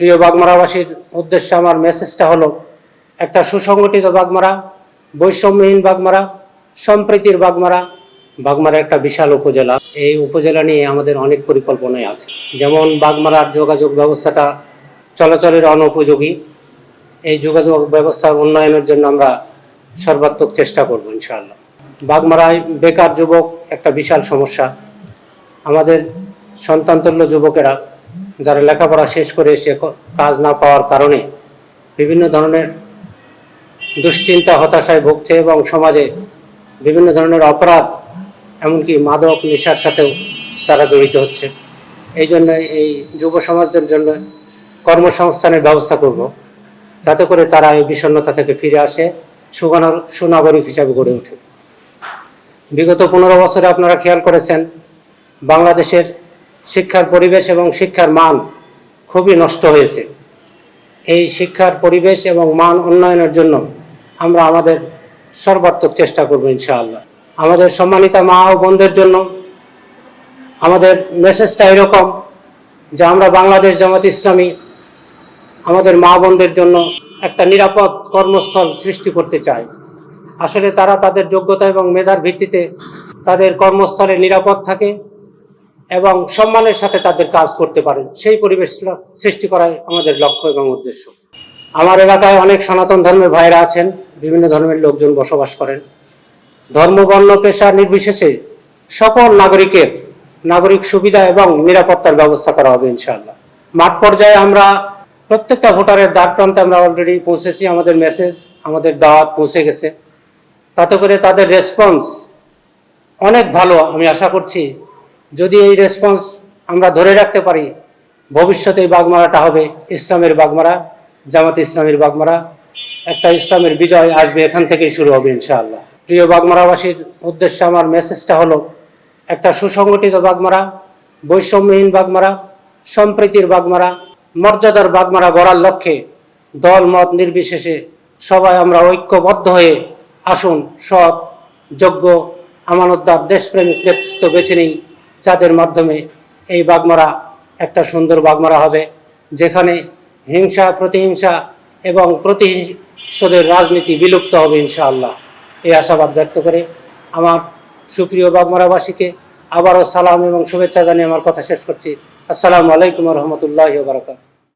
প্রিয় বাগমারাবাসীর উদ্দেশ্যে আমার মেসেজটা হলো, একটা সুসংগঠিত বাগমারা, বৈষম্যহীন বাগমারা, সম্প্রীতির বাগমারা বাগমারা একটা বিশাল উপজেলা। এই উপজেলা নিয়ে আমাদের অনেক পরিকল্পনাই আছে। যেমন বাগমারার যোগাযোগ ব্যবস্থাটা চলাচলের অনুপযোগী। এই যোগাযোগ ব্যবস্থার উন্নয়নের জন্য আমরা সর্বাত্মক চেষ্টা করব, ইনশাআল্লাহ। বাগমারায় বেকার যুবক একটা বিশাল সমস্যা। আমাদের সন্তানতুল্য যুবকেরা যারা লেখাপড়া শেষ করে ক- কাজ না পাওয়ার কারণে বিভিন্ন ধরনের দুশ্চিন্তা, হতাশায় ভুগছে এবং সমাজে বিভিন্ন ধরনের অপরাধ, এমনকি মাদক, নেশার সাথেও তারা জড়িত হচ্ছে। এই জন্য এই যুব সমাজদের জন্য কর্মসংস্থানের ব্যবস্থা করব, যাতে করে তারা এই বিষণ্ণতা থেকে ফিরে আসে সুনাগরিক হিসাবে গড়ে ওঠে বিগত পনেরো বছরে আপনারা খেয়াল করেছেন, বাংলাদেশের শিক্ষার পরিবেশ এবং শিক্ষার মান খুবই নষ্ট হয়েছে। এই শিক্ষার পরিবেশ এবং মান উন্নয়নের জন্য আমরা আমাদের সর্বাত্মক চেষ্টা করব ইনশাআল্লাহ। আমাদের সম্মানিতা মা ও বোনদের জন্য আমাদের মেসেজটা এরকম যে আমরা বাংলাদেশ জামাত ইসলামী আমাদের মা বোনদের জন্য একটা নিরাপদ কর্মস্থল সৃষ্টি করতে চাই। আসলে তারা তাদের যোগ্যতা এবং মেধার ভিত্তিতে তাদের কর্মস্থলে নিরাপদ থাকে। এবং সম্মানের সাথে তাদের কাজ করতে পারেন। সেই পরিবেশ সৃষ্টি করাই আমাদের লক্ষ্য এবং উদ্দেশ্য। আমার এলাকায় অনেক সনাতন ধর্মের ভাইরা আছেন, বিভিন্ন ধর্মের লোকজন বসবাস করেন। ধর্ম, বর্ণ, পেশা নির্বিশেষে সকল নাগরিকের নাগরিক সুবিধা এবং নিরাপত্তার ব্যবস্থা করা হবে ইনশাআল্লাহ। মাঠ পর্যায়ে আমরা প্রত্যেকটা ভোটারের দ্বার প্রান্তে আমরা অলরেডি পৌঁছেছি, আমাদের মেসেজ আমাদের দাওয়াত পৌঁছে গেছে। তাতে করে তাদের রেসপন্স অনেক ভালো, আমি আশা করছি যদি এই রেসপন্স আমরা ধরে রাখতে পারি, ভবিষ্যতে এই বাগমারাটা হবে ইসলামের বাগমারা, জামাত ইসলামের বাগমারা। একটা ইসলামের বিজয় আসবে এখান থেকেই শুরু হবে ইনশাআল্লাহ। প্রিয় বাগমারাবাসীর উদ্দেশ্যে আমার মেসেজটা হলো, একটা সুসংগঠিত বাগমারা, বৈষম্যহীন বাগমারা, সম্প্রীতির বাগমারা, মর্যাদার বাগমারা গড়ার লক্ষ্যে দল, মত নির্বিশেষে সবাই আমরা ঐক্যবদ্ধ হয়ে আসুন সৎ, যোগ্য, আমানতদার, দেশপ্রেমিক নেতৃত্ব বেছে নিই। যাদের মাধ্যমে এই বাগমারা একটা সুন্দর বাগমারা হবে, যেখানে হিংসা, প্রতিহিংসা এবং প্রতিশোধের রাজনীতি বিলুপ্ত হবে ইনশাআল্লাহ। এই আশাবাদ ব্যক্ত করে আমার সুপ্রিয় বাগমারাবাসীকে আবারও সালাম এবং শুভেচ্ছা জানিয়ে আমার কথা শেষ করছি। আসসালামু আলাইকুম রহমতুল্লাহ বারকাত